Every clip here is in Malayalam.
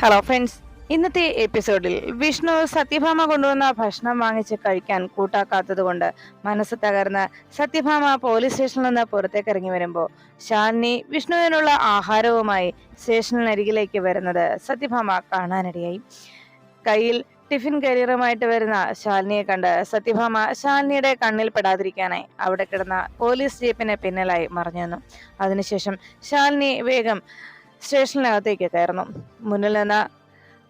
ഹലോ ഫ്രണ്ട്സ് ഇന്നത്തെ എപ്പിസോഡിൽ വിഷ്ണു സത്യഭാമ കൊണ്ടുവന്ന ഭക്ഷണം വാങ്ങിച്ച് കഴിക്കാൻ കൂട്ടാക്കാത്തത് കൊണ്ട് മനസ്സ് തകർന്ന് സത്യഭാമ പോലീസ് സ്റ്റേഷനിൽ നിന്ന് പുറത്തേക്ക് ഇറങ്ങി വരുമ്പോൾ ശാലിനി വിഷ്ണുവിനുള്ള ആഹാരവുമായി സ്റ്റേഷനരികിലേക്ക് വരുന്നത് സത്യഭാമ കാണാനിടയായി. കയ്യിൽ ടിഫിൻ കരിയറുമായിട്ട് വരുന്ന ശാലിനിയെ കണ്ട് സത്യഭാമ ശാലിനിയുടെ കണ്ണിൽ പെടാതിരിക്കാനായി അവിടെ കിടന്ന പോലീസ് ജീപ്പിന് പിന്നിലായി മറഞ്ഞു നിന്നു. അതിനുശേഷം ശാലിനി വേഗം സ്റ്റേഷനിനകത്തേക്ക് കയറുന്നു മുന്നിൽ നിന്ന്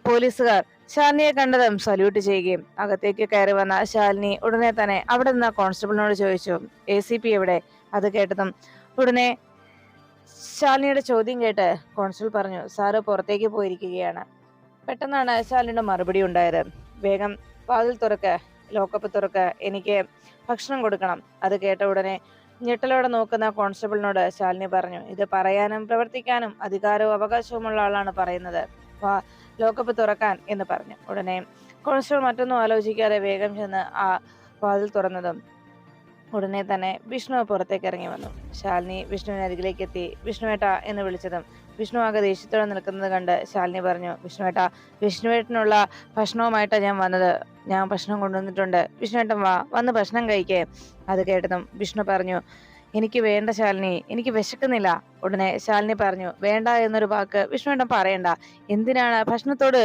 പോലീസുകാർ ശാലിനിയെ കണ്ടതും സല്യൂട്ട് ചെയ്യുകയും അകത്തേക്ക് കയറി വന്ന ശാലിനി ഉടനെ തന്നെ അവിടെ നിന്ന് കോൺസ്റ്റബിളിനോട് ചോദിച്ചു എ സി പി എവിടെ? അത് കേട്ടതും ഉടനെ ശാലിനിയുടെ ചോദ്യം കേട്ട് കോൺസ്റ്റബിൾ പറഞ്ഞു സാറ് പുറത്തേക്ക് പോയിരിക്കുകയാണ്. പെട്ടെന്നാണ് ശാലിനിയുടെ മറുപടി ഉണ്ടായത് വേഗം വാതിൽ തുറക്ക് ലോക്കപ്പ് തുറക്ക് എനിക്ക് ഭക്ഷണം കൊടുക്കണം. അത് കേട്ട ഉടനെ ഞെട്ടലോടെ നോക്കുന്ന കോൺസ്റ്റബിളിനോട് ശാലിനി പറഞ്ഞു ഇത് പറയാനും പ്രവർത്തിക്കാനും അധികാരവും അവകാശവുമുള്ള ആളാണ് പറയുന്നത്. ലോക്കപ്പ് തുറക്കാൻ എന്ന് പറഞ്ഞു. ഉടനെ കോൺസ്റ്റബിൾ മറ്റൊന്നും ആലോചിക്കാതെ വേഗം ചെന്ന് ആ വാതിൽ തുറന്നതും ഉടനെ തന്നെ വിഷ്ണു പുറത്തേക്ക് ഇറങ്ങി വന്നു. ശാലിനി വിഷ്ണുവിന് അരികിലേക്ക് എത്തി വിഷ്ണുവേട്ട എന്ന് വിളിച്ചതും വിഷ്ണു ആകെ ദേഷ്യത്തോടെ നിൽക്കുന്നത് കണ്ട് ശാലിനി പറഞ്ഞു വിഷ്ണുവേട്ട വിഷ്ണുവേട്ടനുള്ള ഭക്ഷണവുമായിട്ടാണ് ഞാൻ വന്നത്. ഞാൻ ഭക്ഷണം കൊണ്ടുവന്നിട്ടുണ്ട്. വിഷ്ണുവേട്ടൻ വാ വന്ന് ഭക്ഷണം കഴിക്കേ. അത് കേട്ടതും വിഷ്ണു പറഞ്ഞു എനിക്ക് വേണ്ട ശാലിനി എനിക്ക് വിശക്കുന്നില്ല. ഉടനെ ശാലിനി പറഞ്ഞു വേണ്ട എന്നൊരു വാക്ക് വിഷ്ണുവേട്ടൻ പറയണ്ട. എന്തിനാണ് ഭക്ഷണത്തോട്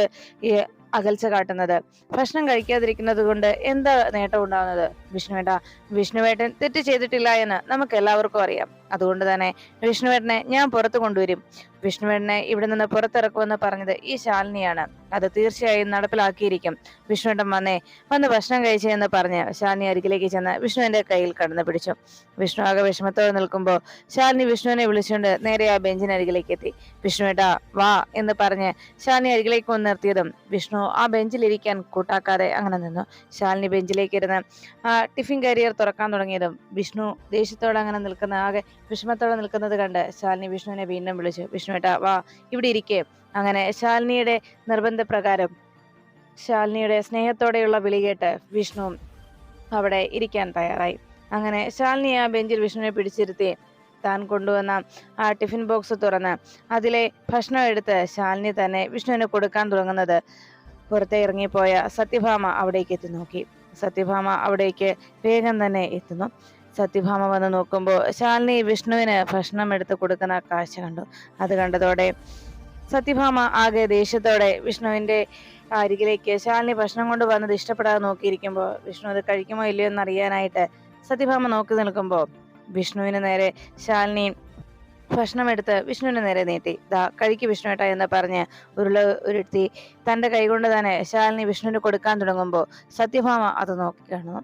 അകൽച്ച കാട്ടുന്നത്? ഭക്ഷണം കഴിക്കാതിരിക്കുന്നത് കൊണ്ട് എന്താ നേട്ടം ഉണ്ടാകുന്നത് വിഷ്ണുവേട്ട വിഷ്ണുവേട്ടൻ തെറ്റ് ചെയ്തിട്ടില്ല എന്ന് നമുക്ക് എല്ലാവർക്കും അറിയാം. അതുകൊണ്ട് തന്നെ വിഷ്ണുവേട്ടനെ ഞാൻ പുറത്തു കൊണ്ടുവരും. വിഷ്ണുവേട്ടനെ ഇവിടെ നിന്ന് പുറത്തിറക്കുമെന്ന് പറഞ്ഞത് ഈ ശാലിനിയാണ്. അത് തീർച്ചയായും നടപ്പിലാക്കിയിരിക്കും. വിഷ്ണുവേട്ടൻ വന്നേ വന്ന് ഭക്ഷണം കഴിച്ചെന്ന് പറഞ്ഞ് ശാലിനി അരികിലേക്ക് ചെന്ന് വിഷ്ണുവിന്റെ കയ്യിൽ കടന്നു പിടിച്ചു. വിഷ്ണു ആകെ വിഷമത്തോടെ നിൽക്കുമ്പോൾ ശാലിനി വിഷ്ണുവിനെ വിളിച്ചുകൊണ്ട് നേരെ ആ ബെഞ്ചിനരികിലേക്ക് എത്തി. വിഷ്ണുവേട്ടാ വാ എന്ന് പറഞ്ഞ് ശാലിനി അരികിലേക്ക് വന്ന് നിർത്തിയതും വിഷ്ണു ആ ബെഞ്ചിലിരിക്കാൻ കൂട്ടാക്കാതെ അങ്ങനെ നിന്നു. ശാലിനി ബെഞ്ചിലേക്ക് ഇരുന്ന് ടിഫിൻ കരിയർ തുറക്കാൻ തുടങ്ങിയതും വിഷ്ണു ദേഷ്യത്തോടെ അങ്ങനെ നിൽക്കുന്ന ആകെ വിഷമത്തോടെ നിൽക്കുന്നത് കണ്ട് ശാലിനി വിഷ്ണുവിനെ വീണ്ടും വിളിച്ചു. വിഷ്ണുവേട്ടാ വാ ഇവിടെ ഇരിക്കേ. അങ്ങനെ ശാലിനിയുടെ നിർബന്ധപ്രകാരം ശാലിനിയുടെ സ്നേഹത്തോടെയുള്ള വിളി കേട്ട് വിഷ്ണു അവിടെ ഇരിക്കാൻ തയ്യാറായി. അങ്ങനെ ശാലിനി ആ ബെഞ്ചിൽ വിഷ്ണുവിനെ പിടിച്ചിരുത്തി താൻ കൊണ്ടുവന്ന ആ ടിഫിൻ ബോക്സ് തുറന്ന് അതിലെ ഭക്ഷണം എടുത്ത് ശാലിനി തന്നെ വിഷ്ണുവിന് കൊടുക്കാൻ തുടങ്ങുന്നത് പുറത്തെ ഇറങ്ങിപ്പോയ സത്യഭാമ അവിടേക്ക് എത്തി നോക്കി. സത്യഭാമ അവിടേക്ക് വേഗം തന്നെ എത്തുന്നു. സത്യഭാമ വന്ന് നോക്കുമ്പോൾ ശാലിനി വിഷ്ണുവിന് ഭക്ഷണം എടുത്ത് കൊടുക്കുന്ന കാഴ്ച കണ്ടു. അത് കണ്ടതോടെ സത്യഭാമ ആകെ ദേഷ്യത്തോടെ വിഷ്ണുവിന്റെ അരികിലേക്ക് ശാലിനി ഭക്ഷണം കൊണ്ട് വന്നത് ഇഷ്ടപ്പെടാതെ നോക്കിയിരിക്കുമ്പോൾ വിഷ്ണു അത് കഴിക്കുമോ ഇല്ലയോ എന്ന് അറിയാനായിട്ട് സത്യഭാമ നോക്കി നിൽക്കുമ്പോൾ വിഷ്ണുവിന് നേരെ ശാലിനി ഭക്ഷണം എടുത്ത് വിഷ്ണുവിന് നേരെ നീട്ടി. ദാ കഴിക്ക് വിഷ്ണുവേട്ട എന്ന് പറഞ്ഞ് ഉരുള ഉരുട്ടി തന്റെ കൈകൊണ്ട് തന്നെ ശാലിനി വിഷ്ണുവിന് കൊടുക്കാൻ തുടങ്ങുമ്പോൾ സത്യഭാമ അത് നോക്കി കാണുന്നു.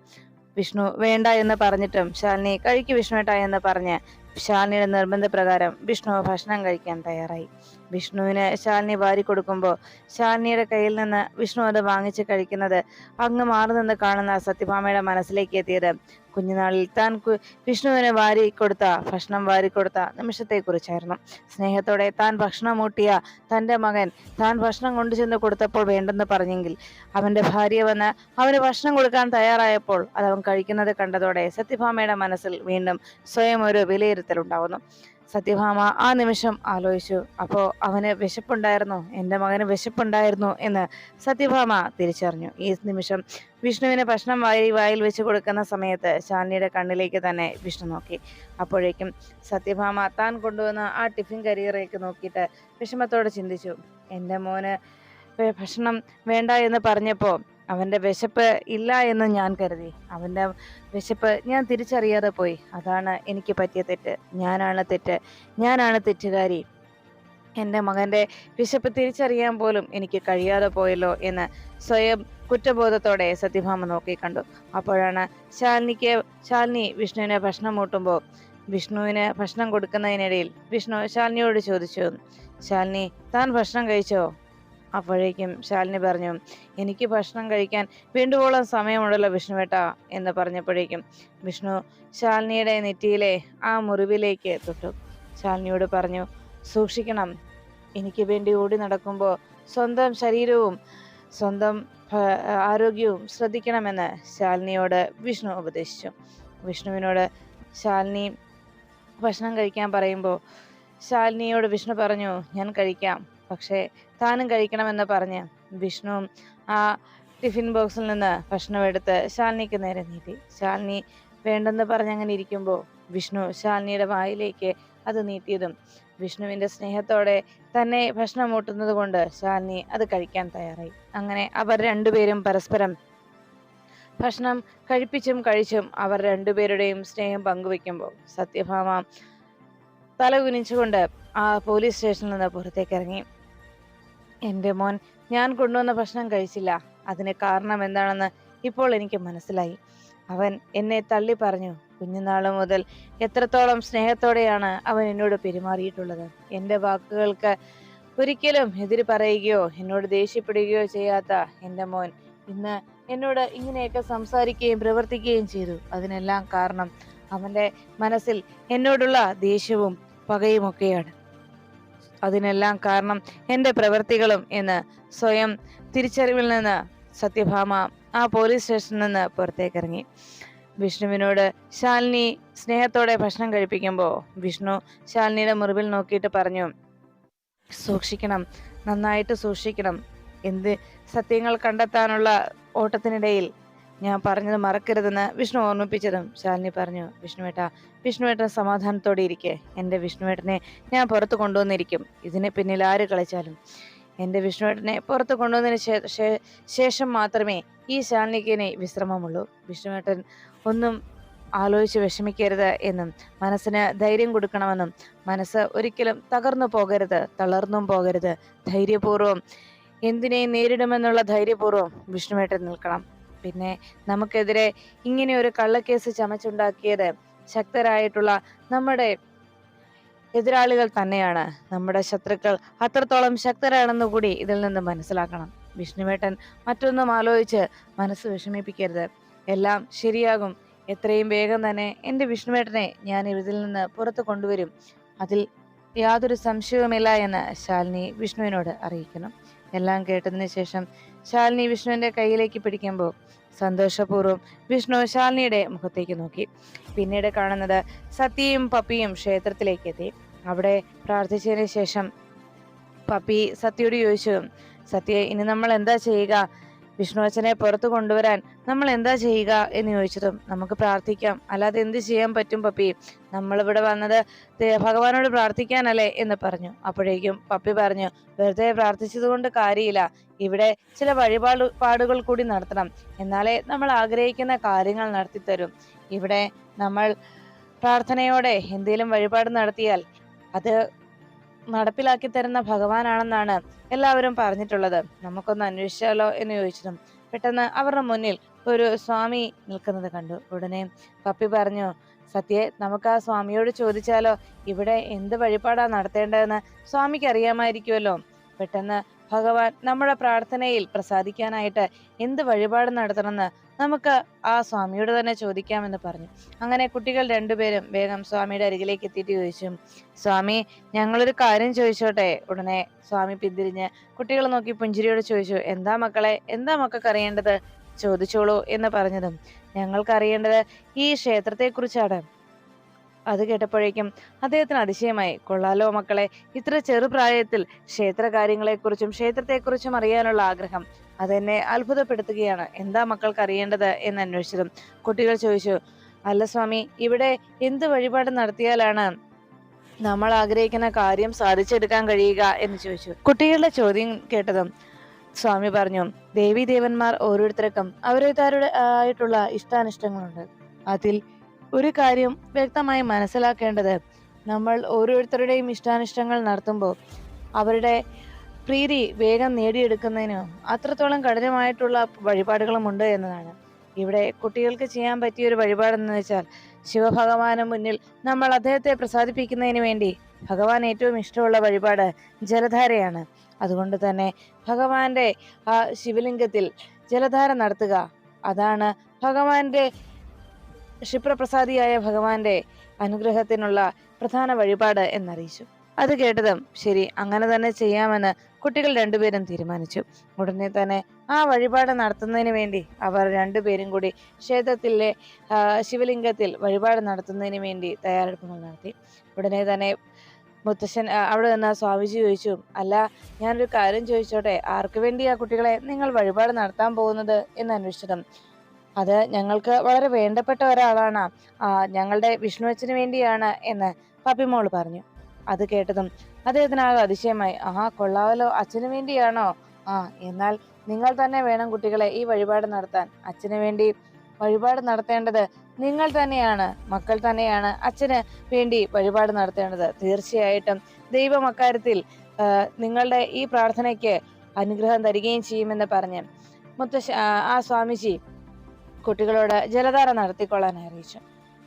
വിഷ്ണു വേണ്ട എന്ന് പറഞ്ഞിട്ടും ശാലിനി കഴിക്കു വിഷ്ണുവേട്ട എന്ന് പറഞ്ഞ് ശാലിനിയുടെ നിർബന്ധപ്രകാരം വിഷ്ണു ഭക്ഷണം കഴിക്കാൻ തയ്യാറായി. വിഷ്ണുവിന് ശാലിനി വാരി കൊടുക്കുമ്പോൾ ശാലിനിയുടെ കയ്യിൽ നിന്ന് വിഷ്ണു അത് വാങ്ങിച്ച് കഴിക്കുന്നത് അങ്ങ് മാറി നിന്ന് കാണുന്ന സത്യഭാമയുടെ മനസ്സിലേക്ക് എത്തിയത് കുഞ്ഞുനാളിൽ താൻ വിഷ്ണുവിന് വാരി കൊടുത്ത ഭക്ഷണം വാരി കൊടുത്ത നിമിഷത്തെക്കുറിച്ചായിരുന്നു. സ്നേഹത്തോടെ താൻ ഭക്ഷണം മൂട്ടിയ തന്റെ മകൻ താൻ ഭക്ഷണം കൊണ്ടുചെന്ന് കൊടുത്തപ്പോൾ വേണ്ടെന്ന് പറഞ്ഞെങ്കിൽ അവന്റെ ഭാര്യ വന്ന് അവന് ഭക്ഷണം കൊടുക്കാൻ തയ്യാറായപ്പോൾ അത് അവൻ കഴിക്കുന്നത് കണ്ടതോടെ സത്യഭാമയുടെ മനസ്സിൽ വീണ്ടും സ്വയം ഒരു വിലയിരുത്തൽ വിലയിരുത്തലുണ്ടാവുന്നു. സത്യഭാമ ആ നിമിഷം ആലോചിച്ചു. അപ്പോൾ അവന് വിശപ്പുണ്ടായിരുന്നു. എന്റെ മകന് വിശപ്പുണ്ടായിരുന്നു എന്ന് സത്യഭാമ തിരിച്ചറിഞ്ഞു. ഈ നിമിഷം വിഷ്ണുവിന് ഭക്ഷണം വായി വായിൽ വെച്ച് കൊടുക്കുന്ന സമയത്ത് ശാലിനിയുടെ കണ്ണിലേക്ക് തന്നെ വിഷ്ണു നോക്കി. അപ്പോഴേക്കും സത്യഭാമ താൻ കൊണ്ടുവന്ന ആ ടിഫിൻ കരിയറേക്ക് നോക്കിയിട്ട് വിഷമത്തോടെ ചിന്തിച്ചു. എന്റെ മോന് ഭക്ഷണം വേണ്ട എന്ന് പറഞ്ഞപ്പോൾ അവന്റെ വിശപ്പ് ഇല്ല എന്ന് ഞാൻ കരുതി. അവന്റെ വിശപ്പ് ഞാൻ തിരിച്ചറിയാതെ പോയി. അതാണ് എനിക്ക് പറ്റിയ തെറ്റ്. ഞാനാണ് തെറ്റ്. ഞാനാണ് തെറ്റുകാരി. എന്റെ മകന്റെ വിശപ്പ് തിരിച്ചറിയാൻ പോലും എനിക്ക് കഴിയാതെ പോയല്ലോ എന്ന് സ്വയം കുറ്റബോധത്തോടെ സത്യഭാമ നോക്കിക്കണ്ടു അപ്പോഴാണ് ശാലിനിക്ക് ശാലിനി വിഷ്ണുവിനെ ഭക്ഷണം മൂട്ടുമ്പോൾ വിഷ്ണുവിന് ഭക്ഷണം കൊടുക്കുന്നതിനിടയിൽ വിഷ്ണു ശാലിനിയോട് ചോദിച്ചു. ശാലിനി താൻ ഭക്ഷണം കഴിച്ചോ? അപ്പോഴേക്കും ശാലിനി പറഞ്ഞു എനിക്ക് ഭക്ഷണം കഴിക്കാൻ വീണ്ടുപോളം സമയമുണ്ടല്ലോ വിഷ്ണുവേട്ട എന്ന് പറഞ്ഞപ്പോഴേക്കും വിഷ്ണു ശാലിനിയുടെ നെറ്റിയിലെ ആ മുറിവിലേക്ക് തൊട്ടു. ശാലിനിയോട് പറഞ്ഞു സൂക്ഷിക്കണം. എനിക്ക് വേണ്ടി ഓടി നടക്കുമ്പോൾ സ്വന്തം ശരീരവും സ്വന്തം ആരോഗ്യവും ശ്രദ്ധിക്കണമെന്ന് ശാലിനിയോട് വിഷ്ണു ഉപദേശിച്ചു. വിഷ്ണുവിനോട് ശാലിനി ഭക്ഷണം കഴിക്കാൻ പറയുമ്പോൾ ശാലിനിയോട് വിഷ്ണു പറഞ്ഞു ഞാൻ കഴിക്കാം. പക്ഷേ താനും കഴിക്കണമെന്ന് പറഞ്ഞ് വിഷ്ണുവും ആ ടിഫിൻ ബോക്സിൽ നിന്ന് ഭക്ഷണം എടുത്ത് ശാലിനിക്ക് നേരെ നീട്ടി. ശാലിനി വേണ്ടെന്ന് പറഞ്ഞങ്ങനെ ഇരിക്കുമ്പോൾ വിഷ്ണു ശാലിനിയുടെ വായിലേക്ക് അത് നീട്ടിയതും വിഷ്ണുവിന്റെ സ്നേഹത്തോടെ തന്നെ ഭക്ഷണം ഊട്ടുന്നത് കൊണ്ട് ശാലിനി അത് കഴിക്കാൻ തയ്യാറായി. അങ്ങനെ അവർ രണ്ടുപേരും പരസ്പരം ഭക്ഷണം കഴിപ്പിച്ചും കഴിച്ചും അവർ രണ്ടുപേരുടെയും സ്നേഹം പങ്കുവെക്കുമ്പോൾ സത്യഭാമ തല കുനിച്ചുകൊണ്ട് ആ പോലീസ് സ്റ്റേഷനിൽ നിന്ന് പുറത്തേക്ക് ഇറങ്ങി എന്റെ മോൻ ഞാൻ കൊണ്ടുവന്ന ഭക്ഷണം കഴിച്ചില്ല. അതിന് കാരണം എന്താണെന്ന് ഇപ്പോൾ എനിക്ക് മനസ്സിലായി. അവൻ എന്നെ തള്ളി പറഞ്ഞു കുഞ്ഞുനാൾ മുതൽ എത്രത്തോളം സ്നേഹത്തോടെയാണ് അവൻ എന്നോട് പെരുമാറിയിട്ടുള്ളത്. എന്റെ വാക്കുകൾക്ക് ഒരിക്കലും എതിര് പറയുകയോ എന്നോട് ദേഷ്യപ്പെടുകയോ ചെയ്യാത്ത എന്റെ മോൻ ഇന്ന് എന്നോട് ഇങ്ങനെയൊക്കെ സംസാരിക്കുകയും പ്രവർത്തിക്കുകയും ചെയ്തു. അതിനെല്ലാം കാരണം അവന്റെ മനസ്സിൽ എന്നോടുള്ള ദേഷ്യവും പകയുമൊക്കെയാണ്. അതിനെല്ലാം കാരണം എന്റെ പ്രവൃത്തികളും എന്ന് സ്വയം തിരിച്ചറിവിൽ നിന്ന് സത്യഭാമ ആ പോലീസ് സ്റ്റേഷനിൽ നിന്ന് പുറത്തേക്കിറങ്ങി. വിഷ്ണുവിനോട് ശാലിനി സ്നേഹത്തോടെ ഭക്ഷണം കഴിപ്പിക്കുമ്പോൾ വിഷ്ണു ശാലിനിയുടെ മുറിവിൽ നോക്കിയിട്ട് പറഞ്ഞു സൂക്ഷിക്കണം നന്നായിട്ട് സൂക്ഷിക്കണം. എന്ത് സത്യങ്ങൾ കണ്ടെത്താനുള്ള ഓട്ടത്തിനിടയിൽ ഞാൻ പറഞ്ഞത് മറക്കരുതെന്ന് വിഷ്ണു ഓർമ്മിപ്പിച്ചതും ശാലിനി പറഞ്ഞു വിഷ്ണുവേട്ട വിഷ്ണുവേട്ടൻ സമാധാനത്തോടെ ഇരിക്കെ. എന്റെ വിഷ്ണുവേട്ടനെ ഞാൻ പുറത്ത് കൊണ്ടുവന്നിരിക്കും. ഇതിന് പിന്നിൽ ആര് കളിച്ചാലും. എന്റെ വിഷ്ണുവേട്ടനെ പുറത്ത് കൊണ്ടുവന്നതിന് ശേഷം മാത്രമേ ഈ ശാലിനിക്കിനെ വിശ്രമമുള്ളൂ. വിഷ്ണുവേട്ടൻ ഒന്നും ആലോചിച്ച് വിഷമിക്കരുത് എന്നും മനസ്സിന് ധൈര്യം കൊടുക്കണമെന്നും മനസ്സ് ഒരിക്കലും തകർന്നു പോകരുത് തളർന്നും പോകരുത്. ധൈര്യപൂർവം എന്തിനേയും നേരിടുമെന്നുള്ള ധൈര്യപൂർവം വിഷ്ണുവേട്ടൻ നിൽക്കണം. പിന്നെ നമുക്കെതിരെ ഇങ്ങനെ ഒരു കള്ളക്കേസ് ചമച്ചുണ്ടാക്കിയത് ശക്തരായിട്ടുള്ള നമ്മുടെ എതിരാളികൾ തന്നെയാണ്. നമ്മുടെ ശത്രുക്കൾ അത്രത്തോളം ശക്തരാണെന്ന് കൂടി ഇതിൽ നിന്ന് മനസ്സിലാക്കണം. വിഷ്ണുവേട്ടൻ മറ്റൊന്നും ആലോചിച്ച് മനസ്സ് വിഷമിപ്പിക്കരുത്. എല്ലാം ശരിയാകും. എത്രയും വേഗം തന്നെ എന്റെ വിഷ്ണുവേട്ടനെ ഞാൻ ഇതിൽ നിന്ന് പുറത്തു കൊണ്ടുവരും. അതിൽ യാതൊരു സംശയവുമില്ല എന്ന് ശാലിനി വിഷ്ണുവിനോട് അറിയിക്കണം എല്ലാം കേട്ടതിന് ശേഷം ശാലിനി വിഷ്ണുവിന്റെ കയ്യിലേക്ക് പിടിക്കുമ്പോൾ സന്തോഷപൂർവം വിഷ്ണു ശാലിനിയുടെ മുഖത്തേക്ക് നോക്കി. പിന്നീട് കാണുന്നത് സത്യയും പപ്പിയും ക്ഷേത്രത്തിലേക്ക് എത്തി. അവിടെ പ്രാർത്ഥിച്ചതിന് ശേഷം പപ്പി സത്യയോട് ചോദിച്ചു സത്യ ഇനി നമ്മൾ എന്താ ചെയ്യുക? വിഷ്ണുവച്ചനെ പുറത്തു കൊണ്ടുവരാൻ നമ്മൾ എന്താ ചെയ്യുക എന്ന് ചോദിച്ചതും നമുക്ക് പ്രാർത്ഥിക്കാം. അല്ലാതെ എന്ത് ചെയ്യാൻ പറ്റും പപ്പി? നമ്മളിവിടെ വന്നത് ഭഗവാനോട് പ്രാർത്ഥിക്കാനല്ലേ എന്ന് പറഞ്ഞു. അപ്പോഴേക്കും പപ്പി പറഞ്ഞു വെറുതെ പ്രാർത്ഥിച്ചത് കൊണ്ട് കാര്യമില്ല. ഇവിടെ ചില വഴിപാട് പാടുകൾ കൂടി നടത്തണം. എന്നാലേ നമ്മൾ ആഗ്രഹിക്കുന്ന കാര്യങ്ങൾ നടത്തിത്തരും. ഇവിടെ നമ്മൾ പ്രാർത്ഥനയോടെ എന്തെങ്കിലും വഴിപാട് നടത്തിയാൽ അത് നടപ്പിലാക്കി തരുന്ന ഭഗവാനാണെന്നാണ് എല്ലാവരും പറഞ്ഞിട്ടുള്ളത്. നമുക്കൊന്ന് അന്വേഷിച്ചാലോ എന്ന് ചോദിച്ചതും പെട്ടെന്ന് അവരുടെ മുന്നിൽ ഒരു സ്വാമി നിൽക്കുന്നത് കണ്ടു. ഉടനെ പപ്പി പറഞ്ഞു സത്യേ നമുക്ക് ആ സ്വാമിയോട് ചോദിച്ചാലോ? ഇവിടെ എന്ത് വഴിപാടാണ് നടത്തേണ്ടതെന്ന് സ്വാമിക്ക് അറിയാമായിരിക്കുമല്ലോ പെട്ടെന്ന് ഭഗവാൻ നമ്മുടെ പ്രാർത്ഥനയിൽ പ്രസാദിക്കാനായിട്ട് എന്ത് വഴിപാട് നടത്തണമെന്ന് നമുക്ക് ആ സ്വാമിയോട് തന്നെ ചോദിക്കാമെന്ന് പറഞ്ഞു. അങ്ങനെ കുട്ടികൾ രണ്ടുപേരും വേഗം സ്വാമിയുടെ അരികിലേക്ക് എത്തിയിട്ട് ചോദിച്ചു. സ്വാമി ഞങ്ങളൊരു കാര്യം ചോദിച്ചോട്ടെ? ഉടനെ സ്വാമി പിന്തിരിഞ്ഞ് കുട്ടികളെ നോക്കി പുഞ്ചിരിയോട് ചോദിച്ചു. എന്താ മക്കളെ എന്താ മക്കൾക്ക് അറിയേണ്ടത്? ചോദിച്ചോളൂ എന്ന് പറഞ്ഞതും. ഞങ്ങൾക്ക് അറിയേണ്ടത് ഈ ക്ഷേത്രത്തെക്കുറിച്ചാണ്. അത് കേട്ടപ്പോഴേക്കും അദ്ദേഹത്തിന് അതിശയമായി കൊള്ളാലോ മക്കളെ ഇത്ര ചെറുപ്രായത്തിൽ ക്ഷേത്ര കാര്യങ്ങളെക്കുറിച്ചും ക്ഷേത്രത്തെക്കുറിച്ചും അറിയാനുള്ള ആഗ്രഹം അതെന്നെ അത്ഭുതപ്പെടുത്തുകയാണ്. എന്താ മക്കൾക്ക് അറിയേണ്ടത് എന്ന് അന്വേഷിച്ചതും കുട്ടികൾ ചോദിച്ചു അല്ല സ്വാമി ഇവിടെ എന്ത് വഴിപാട് നടത്തിയാലാണ് നമ്മൾ ആഗ്രഹിക്കുന്ന കാര്യം സാധിച്ചെടുക്കാൻ കഴിയുക? എന്ന് ചോദിച്ചു. കുട്ടികളുടെ ചോദ്യം കേട്ടതും സ്വാമി പറഞ്ഞു ദേവി ദേവന്മാർ ഓരോരുത്തർക്കും അവരുടേതാരുടെ ആയിട്ടുള്ള ഇഷ്ടാനിഷ്ടങ്ങളുണ്ട്. അതിൽ ഒരു കാര്യം വ്യക്തമായി മനസ്സിലാക്കേണ്ടത്. നമ്മൾ ഓരോരുത്തരുടെയും ഇഷ്ടാനിഷ്ടങ്ങൾ നടത്തുമ്പോൾ അവരുടെ പ്രീതി വേഗം നേടിയെടുക്കുന്നതിന് അത്രത്തോളം കഠിനമായിട്ടുള്ള വഴിപാടുകളുമുണ്ട് എന്നതാണ്. ഇവിടെ കുട്ടികൾക്ക് ചെയ്യാൻ പറ്റിയ ഒരു വഴിപാടെന്ന് വെച്ചാൽ ശിവഭഗവാന് മുന്നിൽ നമ്മൾ അദ്ദേഹത്തെ പ്രസാദിപ്പിക്കുന്നതിന് വേണ്ടി ഭഗവാൻ ഏറ്റവും ഇഷ്ടമുള്ള വഴിപാട് ജലധാരയാണ്. അതുകൊണ്ട് തന്നെ ഭഗവാന്റെ ആ ശിവലിംഗത്തിൽ ജലധാര നടത്തുക. അതാണ് ഭഗവാന്റെ ക്ഷിപ്രപ്രസാദിയായ ഭഗവാന്റെ അനുഗ്രഹത്തിനുള്ള പ്രധാന വഴിപാട് എന്നറിയിച്ചു. അത് കേട്ടതും ശരി അങ്ങനെ തന്നെ ചെയ്യാമെന്ന് കുട്ടികൾ രണ്ടുപേരും തീരുമാനിച്ചു. ഉടനെ തന്നെ ആ വഴിപാട് നടത്തുന്നതിന് വേണ്ടി അവർ രണ്ടുപേരും കൂടി ക്ഷേത്രത്തിലെ ശിവലിംഗത്തിൽ വഴിപാട് നടത്തുന്നതിന് വേണ്ടി തയ്യാറെടുപ്പുകൾ നടത്തി. ഉടനെ തന്നെ മുത്തശ്ശൻ അവിടെ നിന്ന് സ്വാമിജി ചോദിച്ചു അല്ല ഞാനൊരു കാര്യം ചോദിച്ചോട്ടെ ആർക്കു വേണ്ടിയാ കുട്ടികളെ നിങ്ങൾ വഴിപാട് നടത്താൻ പോകുന്നത്? എന്ന് അന്വേഷിച്ചതും അത് ഞങ്ങൾക്ക് വളരെ വേണ്ടപ്പെട്ട ഒരാളാണ്. ഞങ്ങളുടെ വിഷ്ണു അച്ഛന് വേണ്ടിയാണ് എന്ന് പപ്പിമോൾ പറഞ്ഞു. അത് കേട്ടതും അദ്ദേഹത്തിനാകെ അതിശയമായി. ആ കൊള്ളാവലോ അച്ഛന് വേണ്ടിയാണോ? ആ എന്നാൽ നിങ്ങൾ തന്നെ വേണം കുട്ടികളെ ഈ വഴിപാട് നടത്താൻ. അച്ഛന് വേണ്ടി വഴിപാട് നടത്തേണ്ടത് നിങ്ങൾ തന്നെയാണ്. മക്കൾ തന്നെയാണ് അച്ഛന് വേണ്ടി വഴിപാട് നടത്തേണ്ടത്. തീർച്ചയായിട്ടും ദൈവം അക്കാര്യത്തിൽ നിങ്ങളുടെ ഈ പ്രാർത്ഥനയ്ക്ക് അനുഗ്രഹം തരികയും ചെയ്യുമെന്ന് പറഞ്ഞ് മുത്തശ്ശ ആ സ്വാമിജി കുട്ടികളോട് ജലധാര നടത്തിക്കൊള്ളാൻ അറിയിച്ചു.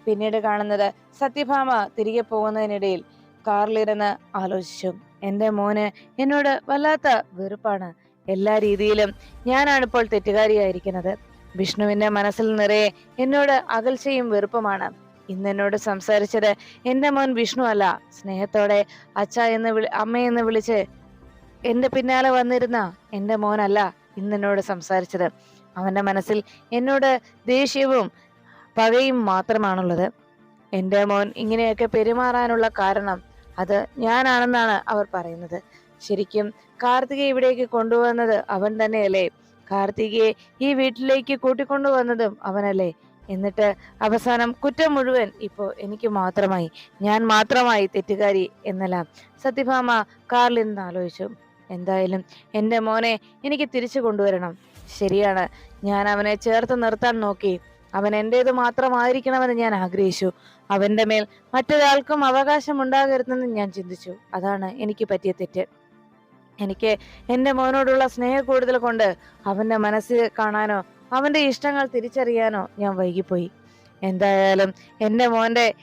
പിന്നീട് കാണുന്നത് സത്യഭാമ തിരികെ പോകുന്നതിനിടയിൽ കാറിലിരുന്ന് ആലോചിച്ചു. എന്റെ മോന് എന്നോട് വല്ലാത്ത വെറുപ്പാണ്. എല്ലാ രീതിയിലും ഞാനാണ് ഇപ്പോൾ തെറ്റുകാരിയായിരിക്കുന്നത്. വിഷ്ണുവിന്റെ മനസ്സിൽ നിറയെ എന്നോട് അകൽച്ചയും വെറുപ്പുമാണ്. ഇന്ന് എന്നോട് സംസാരിച്ചത് എന്റെ മോൻ വിഷ്ണു അല്ല. സ്നേഹത്തോടെ അച്ഛ എന്ന് വിളി അമ്മയെന്ന് വിളിച്ച് എന്റെ പിന്നാലെ വന്നിരുന്ന എന്റെ മോനല്ല ഇന്ന് എന്നോട് സംസാരിച്ചത്. അവന്റെ മനസ്സിൽ എന്നോട് ദേഷ്യവും പകയും മാത്രമാണുള്ളത്. എന്റെ മോൻ ഇങ്ങനെയൊക്കെ പെരുമാറാനുള്ള കാരണം അത് ഞാനാണെന്നാണ് അവർ പറയുന്നത്. ശരിക്കും കാർത്തികയെ ഇവിടേക്ക് കൊണ്ടുവന്നത് അവൻ തന്നെയല്ലേ? കാർത്തികയെ ഈ വീട്ടിലേക്ക് കൂട്ടിക്കൊണ്ടുവന്നതും അവനല്ലേ? എന്നിട്ട് അവസാനം കുറ്റം മുഴുവൻ ഇപ്പോൾ എനിക്ക് മാത്രമായി ഞാൻ മാത്രമായി തെറ്റുകാരി എന്നെല്ലാം. സത്യഭാമ കാറിൽ നിന്ന് ആലോചിച്ചു. എന്തായാലും എന്റെ മോനെ എനിക്ക് തിരിച്ചു കൊണ്ടുവരണം. ശരിയാണ്. ഞാൻ അവനെ ചേർത്ത് നിർത്താൻ നോക്കി. അവൻ എന്റേത് മാത്രമായിരിക്കണമെന്ന് ഞാൻ ആഗ്രഹിച്ചു. അവന്റെ മേൽ മറ്റൊരാൾക്കും അവകാശം ഉണ്ടാകരുതെന്ന് ഞാൻ ചിന്തിച്ചു. അതാണ് എനിക്ക് പറ്റിയ തെറ്റ്. എനിക്ക് എന്റെ മോനോടുള്ള സ്നേഹ കൂടുതൽ കൊണ്ട് അവന്റെ മനസ്സ് കാണാനോ അവന്റെ ഇഷ്ടങ്ങൾ തിരിച്ചറിയാനോ ഞാൻ വൈകിപ്പോയി. എന്തായാലും എന്റെ മോന്റെ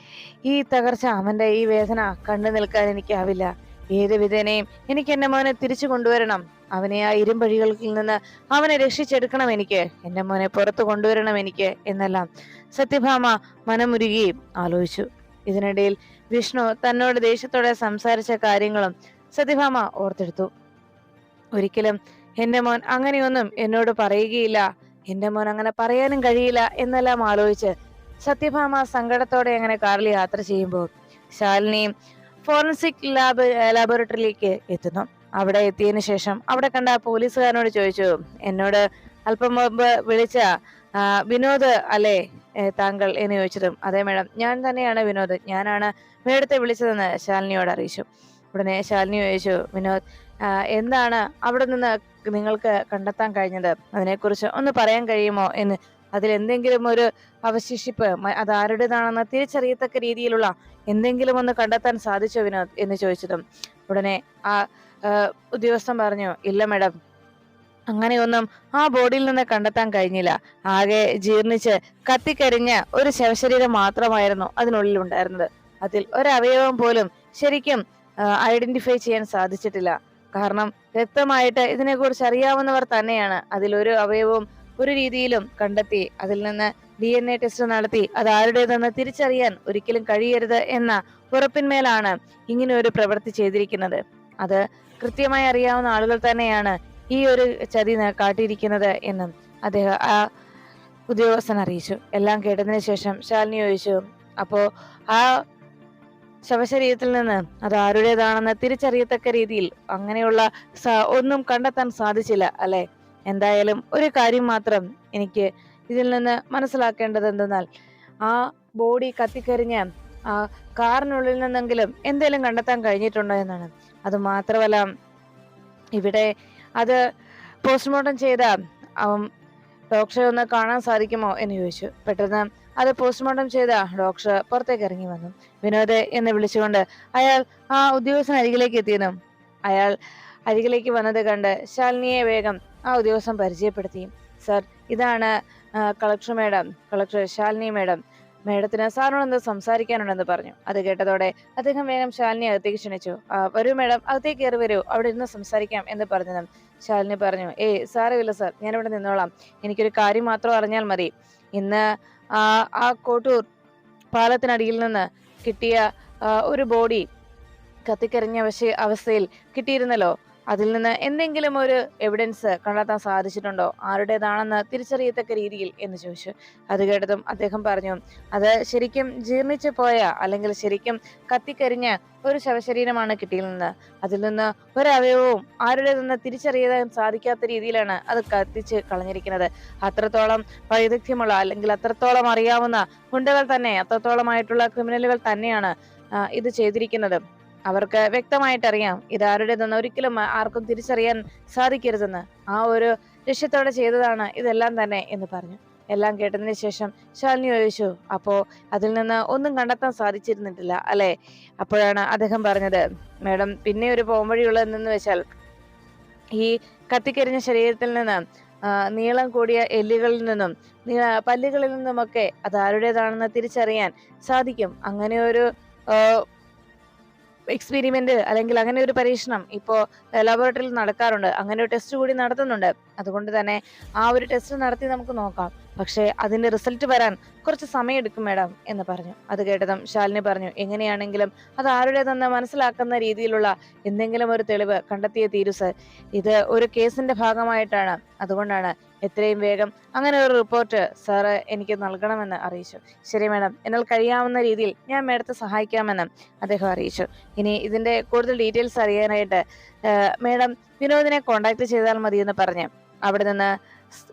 ഈ തകർച്ച അവന്റെ ഈ വേദന കണ്ടു നിൽക്കാൻ എനിക്കാവില്ല. ഏത് വിധേനയും എനിക്ക് എന്റെ മോനെ തിരിച്ചു കൊണ്ടുവരണം. അവനെ ആ ഇരുമ്പഴികളിൽ നിന്ന് അവനെ രക്ഷിച്ചെടുക്കണം എനിക്ക്. എന്റെ മോനെ പുറത്തു കൊണ്ടുവരണം എനിക്ക് എന്നെല്ലാം. സത്യഭാമ മനമുരുകയും ആലോചിച്ചു. ഇതിനിടയിൽ വിഷ്ണു തന്നോട് ദേഷ്യത്തോടെ സംസാരിച്ച കാര്യങ്ങളും സത്യഭാമ ഓർത്തെടുത്തു. ഒരിക്കലും എന്റെ മോൻ അങ്ങനെയൊന്നും എന്നോട് പറയുകയില്ല. എന്റെ മോൻ അങ്ങനെ പറയാനും കഴിയില്ല എന്നെല്ലാം ആലോചിച്ച് സത്യഭാമ സങ്കടത്തോടെ അങ്ങനെ കാറിൽ യാത്ര ചെയ്യുമ്പോൾ ശാലിനിയും ഫോറൻസിക് ലാബ് ലാബോറട്ടറിയിലേക്ക് എത്തുന്നു. അവിടെ എത്തിയതിന് ശേഷം അവിടെ കണ്ട പോലീസുകാരനോട് ചോദിച്ചു എന്നോട് അല്പം മുമ്പ് വിളിച്ച വിനോദ് അല്ലേ താങ്കൾ? എന്ന് ചോദിച്ചതും അതെ മേഡം ഞാൻ തന്നെയാണ് വിനോദ്. ഞാനാണ് മേഡത്തെ വിളിച്ചതെന്ന് ശാലിനിയോട് അറിയിച്ചു. ഉടനെ ശാലിനി ചോദിച്ചു വിനോദ് എന്താണ് അവിടെ നിന്ന് നിങ്ങൾക്ക് കണ്ടെത്താൻ കഴിഞ്ഞത്? അതിനെക്കുറിച്ച് ഒന്ന് പറയാൻ കഴിയുമോ? എന്ന് അതിൽ എന്തെങ്കിലും ഒരു അവശേഷിപ്പ് അത് ആരുടേതാണെന്ന് തിരിച്ചറിയത്തക്ക രീതിയിലുള്ള എന്തെങ്കിലും ഒന്ന് കണ്ടെത്താൻ സാധിച്ചോ വിനോദ് എന്ന് ചോദിച്ചതും ഉടനെ ആ, ഉദ്യോഗസ്ഥൻ പറഞ്ഞു ഇല്ല മേഡം അങ്ങനെയൊന്നും ആ ബോഡിയിൽ നിന്ന് കണ്ടെത്താൻ കഴിഞ്ഞില്ല. ആകെ ജീർണിച്ച് കത്തിക്കരിഞ്ഞ ഒരു ശവശരീരം മാത്രമായിരുന്നു അതിനുള്ളിൽ ഉണ്ടായിരുന്നത്. അതിൽ ഒരവയവം പോലും ശരിക്കും ഐഡന്റിഫൈ ചെയ്യാൻ സാധിച്ചിട്ടില്ല. കാരണം വ്യക്തമായിട്ട് ഇതിനെക്കുറിച്ച് അറിയാവുന്നവർ തന്നെയാണ്. അതിലൊരു അവയവവും ഒരു രീതിയിലും കണ്ടെത്തി അതിൽ നിന്ന് ഡി എൻ എ ടെസ്റ്റ് നടത്തി അത് ആരുടേതെന്ന് തിരിച്ചറിയാൻ ഒരിക്കലും കഴിയരുത് എന്ന ഉറപ്പിന്മേലാണ് ഇങ്ങനെ ഒരു പ്രവൃത്തി ചെയ്തിരിക്കുന്നത്. അത് കൃത്യമായി അറിയാവുന്ന ആളുകൾ തന്നെയാണ് ഈ ഒരു ചതി കാട്ടിയിരിക്കുന്നത് എന്നും അദ്ദേഹം ആ ഉദ്യോഗസ്ഥൻ അറിയിച്ചു. എല്ലാം കേട്ടതിന് ശേഷം ശാലിനി ചോദിച്ചു അപ്പോ ആ ശവശരീരത്തിൽ നിന്ന് അത് ആരുടേതാണെന്ന് തിരിച്ചറിയത്തക്ക രീതിയിൽ അങ്ങനെയുള്ള ഒന്നും കണ്ടെത്താൻ സാധിച്ചില്ല അല്ലെ? എന്തായാലും ഒരു കാര്യം മാത്രം എനിക്ക് ഇതിൽ നിന്ന് മനസ്സിലാക്കേണ്ടത് എന്തെന്നാൽ ആ ബോഡി കത്തിക്കരിഞ്ഞ ആ കാറിനുള്ളിൽ നിന്നെങ്കിലും എന്തെങ്കിലും കണ്ടെത്താൻ കഴിഞ്ഞിട്ടുണ്ടോ എന്നാണ്. അത് മാത്രമല്ല ഇവിടെ അത് പോസ്റ്റ്മോർട്ടം ചെയ്ത ഡോക്ടറെ ഒന്ന് കാണാൻ സാധിക്കുമോ എന്ന് ചോദിച്ചു. പെട്ടെന്ന് അത് പോസ്റ്റ്മോർട്ടം ചെയ്ത ഡോക്ടർ പുറത്തേക്ക് ഇറങ്ങി വന്നു. വിനോദ് എന്ന് വിളിച്ചുകൊണ്ട് അയാൾ ആ ഉദ്യോഗസ്ഥൻ അരികിലേക്ക് എത്തിയതും അയാൾ അരികിലേക്ക് വന്നത് കണ്ട് ശാലിനിയെ വേഗം ആ ഉദ്യോഗസ്ഥൻ പരിചയപ്പെടുത്തി. സർ ഇതാണ് collector madam collector Shalini madam. മേഡത്തിന് സാറിനോട് എന്ത് സംസാരിക്കാനുണ്ടെന്ന് പറഞ്ഞു. അത് കേട്ടതോടെ അദ്ദേഹം വേഗം ശാലിനി അകത്തേക്ക് ക്ഷണിച്ചു. "ആ, വരൂ മേഡം അകത്തേക്ക് കയറി വരൂ. അവിടെ ഇരുന്ന് സംസാരിക്കാം എന്ന് പറഞ്ഞതും ശാലിനി പറഞ്ഞു ഏയ് സാരമില്ല സാർ ഞാനിവിടെ നിന്നോളാം. എനിക്കൊരു കാര്യം മാത്രം അറിഞ്ഞാൽ മതി. ഇന്ന് ആ കോട്ടൂർ പാലത്തിനടിയിൽ നിന്ന് കിട്ടിയ ഒരു ബോഡി കത്തിക്കരിഞ്ഞ അവസ്ഥയിൽ കിട്ടിയിരുന്നല്ലോ. അതിൽ നിന്ന് എന്തെങ്കിലും ഒരു എവിഡൻസ് കണ്ടെത്താൻ സാധിച്ചിട്ടുണ്ടോ? ആരുടേതാണെന്ന് തിരിച്ചറിയത്തക്ക രീതിയിൽ എന്ന് ചോദിച്ചു. അത് കേട്ടതും അദ്ദേഹം പറഞ്ഞു അത് ശരിക്കും ജീർണിച്ചു പോയ അല്ലെങ്കിൽ ശരിക്കും കത്തിക്കരിഞ്ഞ ഒരു ശവശരീരമാണ് കിട്ടിയിരുന്നത് അതിൽ നിന്ന് ഒരവയവവും ആരുടേതെന്ന് തിരിച്ചറിയാൻ സാധിക്കാത്ത രീതിയിലാണ് അത് കത്തിച്ച് കളഞ്ഞിരിക്കുന്നത്. അത്രത്തോളം വൈദഗ്ധ്യമുള്ള അല്ലെങ്കിൽ അത്രത്തോളം അറിയാവുന്ന ഗുണ്ടകൾ തന്നെ അത്രത്തോളമായിട്ടുള്ള ക്രിമിനലുകൾ തന്നെയാണ് ഇത് ചെയ്തിരിക്കുന്നത്. അവർക്ക് വ്യക്തമായിട്ടറിയാം. ഇത് ആരുടേതെന്ന് ഒരിക്കലും ആർക്കും തിരിച്ചറിയാൻ സാധിക്കരുതെന്ന്. ആ ഒരു ലക്ഷ്യത്തോടെ ചെയ്തതാണ് ഇതെല്ലാം തന്നെ എന്ന് പറഞ്ഞു. എല്ലാം കേട്ടതിന് ശേഷം ശാലിനി ചോദിച്ചു അപ്പോ അതിൽ നിന്ന് ഒന്നും കണ്ടെത്താൻ സാധിച്ചിരുന്നിട്ടില്ല അല്ലെ? അപ്പോഴാണ് അദ്ദേഹം പറഞ്ഞത് മേഡം പിന്നെ ഒരു പോംവഴിയുള്ളതെന്ന് വെച്ചാൽ ഈ കത്തിക്കരിഞ്ഞ ശരീരത്തിൽ നിന്ന് നീളം കൂടിയ എല്ലുകളിൽ നിന്നും പല്ലുകളിൽ നിന്നുമൊക്കെ അത് ആരുടേതാണെന്ന് തിരിച്ചറിയാൻ സാധിക്കും. അങ്ങനെ ഒരു എക്സ്പെരിമെന്റ് അല്ലെങ്കിൽ അങ്ങനെ ഒരു പരീക്ഷണം ഇപ്പോൾ ലബോറട്ടറിയിൽ നടക്കാറുണ്ട്. അങ്ങനെ ഒരു ടെസ്റ്റ് കൂടി നടത്തുന്നുണ്ട്. അതുകൊണ്ട് തന്നെ ആ ഒരു ടെസ്റ്റ് നടത്തി നമുക്ക് നോക്കാം. പക്ഷേ അതിന്റെ റിസൾട്ട് വരാൻ കുറച്ച് സമയം എടുക്കും മാഡം എന്ന് പറഞ്ഞു. അത് കേട്ടതും ശാലിനി പറഞ്ഞു എങ്ങനെയാണെങ്കിലും അത് ആരുടേതെന്ന് മനസ്സിലാക്കുന്ന രീതിയിലുള്ള എന്തെങ്കിലും ഒരു തെളിവ് കണ്ടെത്തിയ തീരു സർ. ഇത് ഒരു കേസിന്റെ ഭാഗമായിട്ടാണ്. അതുകൊണ്ടാണ് എത്രയും വേഗം അങ്ങനെ ഒരു റിപ്പോർട്ട് സാറ് എനിക്ക് നൽകണമെന്ന് അറിയിച്ചു. ശരി മാഡം എന്നാൽ കഴിയാവുന്ന രീതിയിൽ ഞാൻ മാഡത്തെ സഹായിക്കാമെന്ന് അദ്ദേഹം അറിയിച്ചു. ഇനി ഇതിന്റെ കൂടുതൽ ഡീറ്റെയിൽസ് അറിയാനായിട്ട് മാഡം വിനോദിനെ കോണ്ടാക്ട് ചെയ്താൽ മതിയെന്ന് പറഞ്ഞ് അവിടെ നിന്ന്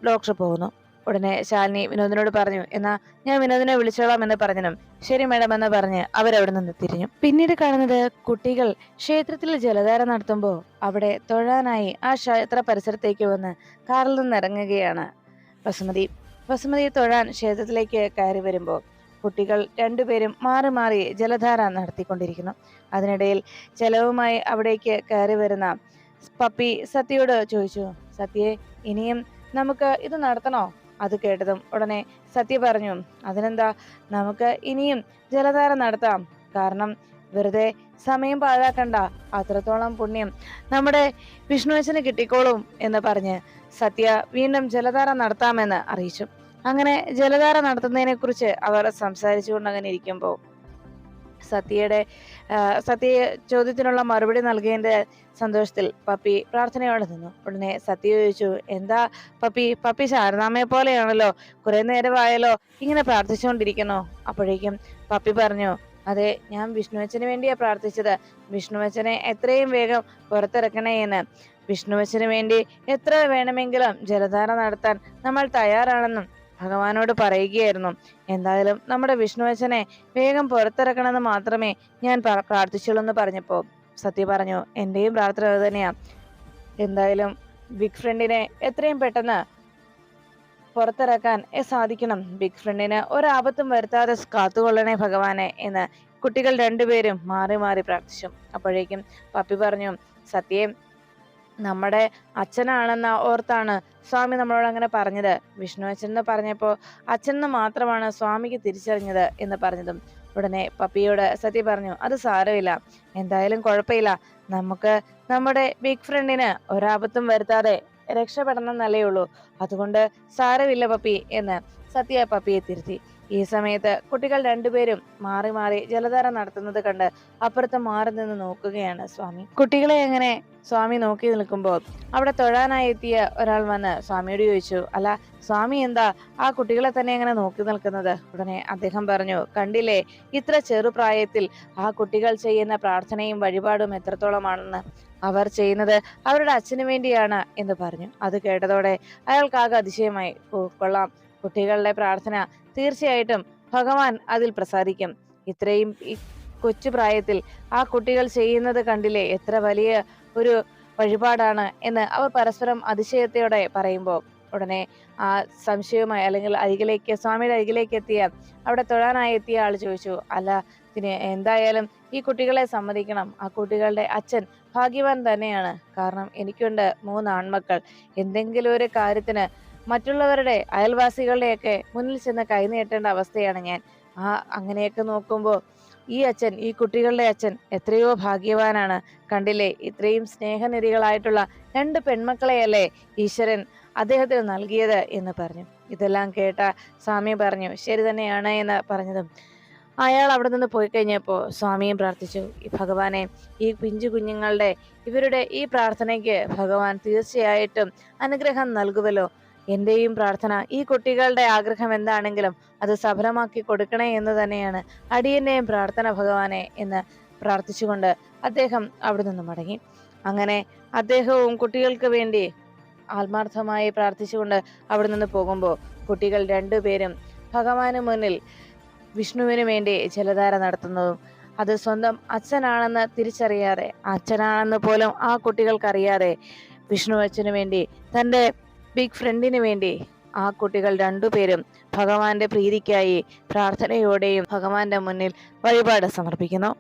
ഡോക്ടർ പോകുന്നു. ഉടനെ ശാലിനി വിനോദിനോട് പറഞ്ഞു എന്നാ ഞാൻ വിനോദിനെ വിളിച്ചോളാം എന്ന് പറഞ്ഞതും ശരി മാഡം എന്ന് പറഞ്ഞ് അവരവിടെ നിന്ന് തിരിഞ്ഞു. പിന്നീട് കാണുന്നത് കുട്ടികൾ ക്ഷേത്രത്തിൽ ജലധാര നടത്തുമ്പോൾ അവിടെ തൊഴാനായി ആ ക്ഷേത്ര പരിസരത്തേക്ക് വന്ന് കാറിൽ നിന്ന് ഇറങ്ങുകയാണ് വസുമതി വസുമതി തൊഴാൻ ക്ഷേത്രത്തിലേക്ക് കയറി വരുമ്പോൾ കുട്ടികൾ രണ്ടുപേരും മാറി മാറി ജലധാര നടത്തിക്കൊണ്ടിരിക്കുന്നു. അതിനിടയിൽ ചെലവുമായി അവിടേക്ക് കയറി വരുന്ന പപ്പി സത്യയോട് ചോദിച്ചു സത്യയെ ഇനിയും നമുക്ക് ഇത് നടത്തണോ? അത് കേട്ടതും ഉടനെ സത്യ പറഞ്ഞു അതിനെന്താ? നമുക്ക് ഇനിയും ജലധാര നടത്താം. കാരണം വെറുതെ സമയം പാഴാക്കണ്ട. അത്രത്തോളം പുണ്യം നമ്മുടെ വിഷ്ണുവച്ചന് കിട്ടിക്കോളും എന്ന് പറഞ്ഞ് സത്യ വീണ്ടും ജലധാര നടത്താമെന്ന് അറിയിച്ചു. അങ്ങനെ ജലധാര നടത്തുന്നതിനെ കുറിച്ച് അവർ സംസാരിച്ചുകൊണ്ട് അങ്ങനെ ഇരിക്കുമ്പോൾ സത്യയുടെ സത്യ ചോദ്യത്തിനുള്ള മറുപടി നൽകിയതിന്റെ സന്തോഷത്തിൽ പപ്പി പ്രാർത്ഥനയോടെ നിന്നു. ഉടനെ സത്യ ചോദിച്ചു എന്താ പപ്പി? പപ്പി ശാരദാമ്മയെ പോലെയാണല്ലോ? കുറെ നേരമായാലോ ഇങ്ങനെ പ്രാർത്ഥിച്ചുകൊണ്ടിരിക്കുന്നു. അപ്പോഴേക്കും പപ്പി പറഞ്ഞു അതെ ഞാൻ വിഷ്ണുവച്ചന് വേണ്ടിയാ പ്രാർത്ഥിച്ചത്. വിഷ്ണുവച്ചനെ എത്രയും വേഗം പുറത്തിറക്കണേ എന്ന്. വിഷ്ണുവച്ചന് വേണ്ടി എത്ര വേണമെങ്കിലും ജലധാര നടത്താൻ നമ്മൾ തയ്യാറാണെന്നും ഭഗവാനോട് പറയുകയായിരുന്നു. എന്തായാലും നമ്മുടെ വിഷ്ണുവച്ചനെ വേഗം പുറത്തിറക്കണമെന്ന് മാത്രമേ ഞാൻ പ്ര- പ്രാർത്ഥിച്ചുള്ളൂ എന്ന് പറഞ്ഞപ്പോ സത്യ പറഞ്ഞു എന്റെയും പ്രാർത്ഥന തന്നെയാ. എന്തായാലും ബിഗ് ഫ്രണ്ടിനെ എത്രയും പെട്ടെന്ന് പുറത്തിറക്കാൻ സാധിക്കണം. ബിഗ് ഫ്രണ്ടിന് ഒരാപത്തും വരുത്താതെ കാത്തുകൊള്ളണേ ഭഗവാനെ എന്ന് കുട്ടികൾ രണ്ടുപേരും മാറി മാറി പ്രാർത്ഥിച്ചു. അപ്പോഴേക്കും പപ്പി പറഞ്ഞു സത്യം നമ്മുടെ അച്ഛനാണെന്ന ഓർത്താണ് സ്വാമി നമ്മളോട് അങ്ങനെ പറഞ്ഞത്. വിഷ്ണു അച്ഛൻ എന്ന് പറഞ്ഞപ്പോൾ അച്ഛൻ എന്ന് മാത്രമാണ് സ്വാമിക്ക് തിരിച്ചറിഞ്ഞത് എന്ന് പറഞ്ഞതും. ഉടനെ പപ്പിയോട് സത്യ പറഞ്ഞു അത് സാരമില്ല. എന്തായാലും കുഴപ്പമില്ല. നമുക്ക് നമ്മുടെ ബിഗ് ഫ്രണ്ടിന് ഒരാപത്തും വരുത്താതെ രക്ഷപ്പെടണം എന്നല്ലേ ഉള്ളൂ. അതുകൊണ്ട് സാരമില്ല പപ്പി എന്ന് സത്യ പപ്പിയെ തിരുത്തി. ഈ സമയത്ത് കുട്ടികൾ രണ്ടുപേരും മാറി മാറി ജലധാര നടത്തുന്നത് കണ്ട് അപ്പുറത്ത് മാറി നിന്ന് നോക്കുകയാണ് സ്വാമി. കുട്ടികളെ എങ്ങനെ സ്വാമി നോക്കി നിൽക്കുമ്പോൾ അവിടെ തൊഴാനായി എത്തിയ ഒരാൾ വന്ന് സ്വാമിയോട് ചോദിച്ചു അല്ല സ്വാമി എന്താ ആ കുട്ടികളെ തന്നെ എങ്ങനെ നോക്കി നിൽക്കുന്നത്? ഉടനെ അദ്ദേഹം പറഞ്ഞു കണ്ടില്ലേ ഇത്ര ചെറുപ്രായത്തിൽ ആ കുട്ടികൾ ചെയ്യുന്ന പ്രാർത്ഥനയും വഴിപാടും എത്രത്തോളമാണെന്ന്. അവർ ചെയ്യുന്നത് അവരുടെ അച്ഛനു വേണ്ടിയാണ് എന്ന് പറഞ്ഞു. അത് കേട്ടതോടെ അയാൾക്കാകെ അതിശയമായി. കൊള്ളാം. കുട്ടികളുടെ പ്രാർത്ഥന തീർച്ചയായിട്ടും ഭഗവാൻ അതിൽ പ്രസാദിക്കും. ഇത്രയും കൊച്ചു പ്രായത്തിൽ ആ കുട്ടികൾ ചെയ്യുന്നത് കണ്ടില്ലേ എത്ര വലിയ ഒരു വഴിപാടാണ് എന്ന് അവർ പരസ്പരം അതിശയത്തോടെ പറയുമ്പോൾ ഉടനെ ആ സംശയവുമായി അല്ലെങ്കിൽ അരികിലേക്ക് സ്വാമിയുടെ അരികിലേക്ക് എത്തിയ അവിടെ തൊഴാനായി എത്തിയ ആൾ ചോദിച്ചു അല്ല പിന്നെ എന്തായാലും ഈ കുട്ടികളെ സമ്മതിക്കണം. ആ കുട്ടികളുടെ അച്ഛൻ ഭാഗ്യവാൻ തന്നെയാണ്. കാരണം എനിക്കുണ്ട് മൂന്ന് ആൺമക്കൾ. എന്തെങ്കിലും ഒരു കാര്യത്തിന് മറ്റുള്ളവരുടെ അയൽവാസികളുടെയൊക്കെ മുന്നിൽ ചെന്ന് കൈനീട്ടേണ്ട അവസ്ഥയാണ് ഞാൻ. ആ അങ്ങനെയൊക്കെ നോക്കുമ്പോൾ ഈ അച്ഛൻ ഈ കുട്ടികളുടെ അച്ഛൻ എത്രയോ ഭാഗ്യവാനാണ്. കണ്ടില്ലേ? ഇത്രയും സ്നേഹനിധികളായിട്ടുള്ള രണ്ട് പെൺമക്കളെയല്ലേ ഈശ്വരൻ അദ്ദേഹത്തിന് നൽകിയത് എന്ന് പറഞ്ഞു. ഇതെല്ലാം കേട്ട സ്വാമി പറഞ്ഞു ശരി തന്നെയാണ് എന്ന് പറഞ്ഞതും. അയാൾ അവിടെ നിന്ന് പോയി കഴിഞ്ഞപ്പോൾ സ്വാമിയും പ്രാർത്ഥിച്ചു "ഈ ഭഗവാനെ ഈ പിഞ്ചു കുഞ്ഞുങ്ങളുടെ ഇവരുടെ ഈ പ്രാർത്ഥനയ്ക്ക് ഭഗവാൻ തീർച്ചയായിട്ടും അനുഗ്രഹം നൽകുമല്ലോ എന്റെയും പ്രാർത്ഥന. ഈ കുട്ടികളുടെ ആഗ്രഹം എന്താണെങ്കിലും അത് സഫലമാക്കി കൊടുക്കണേ എന്ന് തന്നെയാണ് അടിയന്റെയും പ്രാർത്ഥന ഭഗവാനെ എന്ന് പ്രാർത്ഥിച്ചുകൊണ്ട് അദ്ദേഹം അവിടെ നിന്ന് മടങ്ങി. അങ്ങനെ അദ്ദേഹവും കുട്ടികൾക്ക് വേണ്ടി ആത്മാർത്ഥമായി പ്രാർത്ഥിച്ചുകൊണ്ട് അവിടെ നിന്ന് പോകുമ്പോൾ കുട്ടികൾ രണ്ടുപേരും ഭഗവാന് മുന്നിൽ വിഷ്ണുവിന് വേണ്ടി ജലധാര നടത്തുന്നതും അത് സ്വന്തം അച്ഛനാണെന്ന് തിരിച്ചറിയാതെ അച്ഛനാണെന്ന് പോലും ആ കുട്ടികൾക്കറിയാതെ വിഷ്ണു അച്ഛനു വേണ്ടി തന്റെ ബിഗ് ഫ്രണ്ടിന് വേണ്ടി ആ കുട്ടികൾ രണ്ടുപേരും ഭഗവാന്റെ പ്രീതിക്കായി പ്രാർത്ഥനയോടെയും ഭഗവാന്റെ മുന്നിൽ വഴിപാട് സമർപ്പിക്കുന്നു.